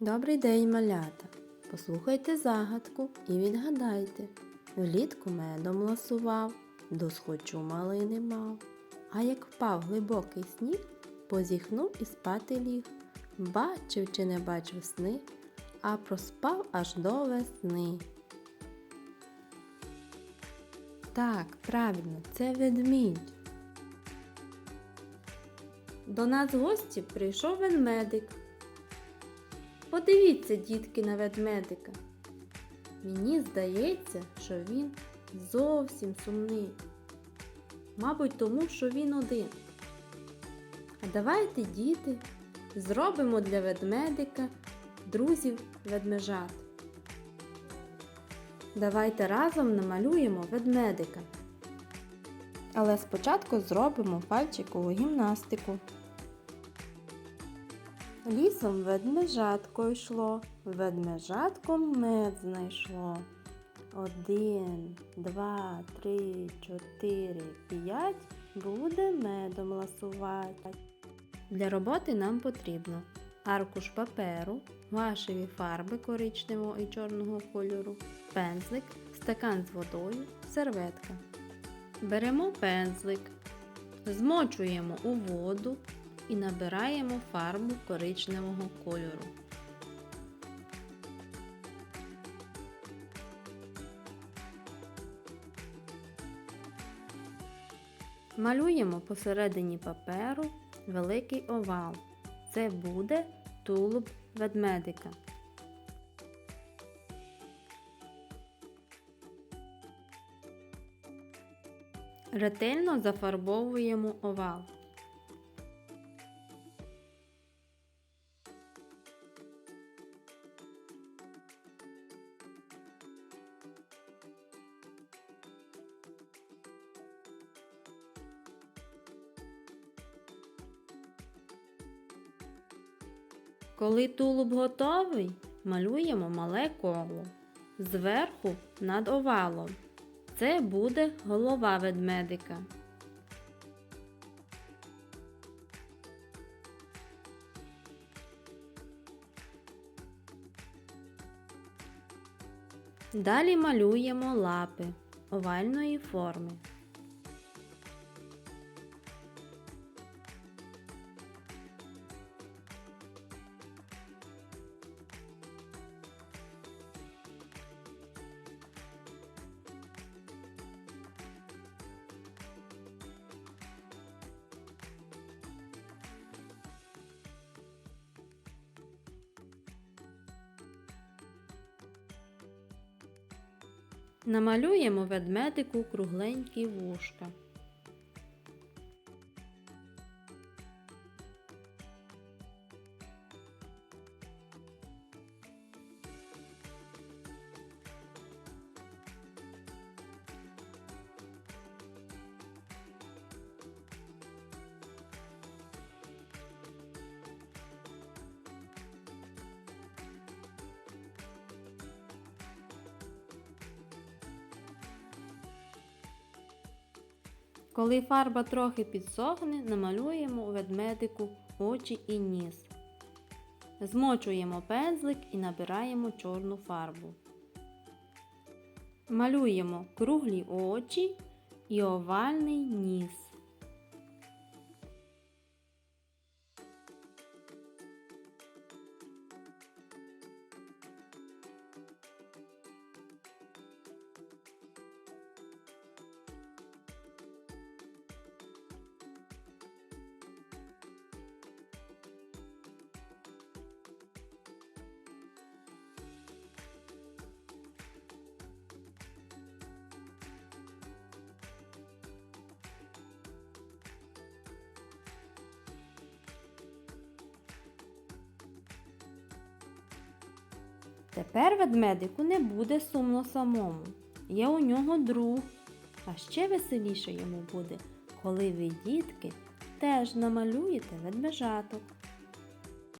Добрий день, малята! Послухайте загадку і відгадайте. Влітку медом ласував, досхочу малини мав. А як впав глибокий сніг, позіхнув і спати ліг. Бачив чи не бачив сни, а проспав аж до весни. Так, правильно, це ведмідь. До нас в гості прийшов ведмедик. Подивіться, дітки, на ведмедика. Мені здається, що він зовсім сумний. Мабуть, тому що він один. А давайте, діти, зробимо для ведмедика друзів ведмежат. Давайте разом намалюємо ведмедика. Але спочатку зробимо пальчикову гімнастику. Лісом ведмежатко йшло, ведмежатко мед знайшло. Один, два, три, чотири, п'ять буде медом ласувати. Для роботи нам потрібно аркуш паперу, вашеві фарби коричневого і чорного кольору, пензлик, стакан з водою, серветка. Беремо пензлик, змочуємо у воду і набираємо фарбу коричневого кольору. Малюємо посередині паперу великий овал. Це буде тулуб ведмедика. Ретельно зафарбовуємо овал. Коли тулуб готовий, малюємо мале коло. Зверху над овалом. Це буде голова ведмедика. Далі малюємо лапи овальної форми. Намалюємо ведмедику кругленькі вушка. Коли фарба трохи підсохне, намалюємо ведмедику очі і ніс. Змочуємо пензлик і набираємо чорну фарбу. Малюємо круглі очі і овальний ніс. Тепер ведмедику не буде сумно самому. Є у нього друг. А ще веселіше йому буде, коли ви, дітки, теж намалюєте ведмежаток.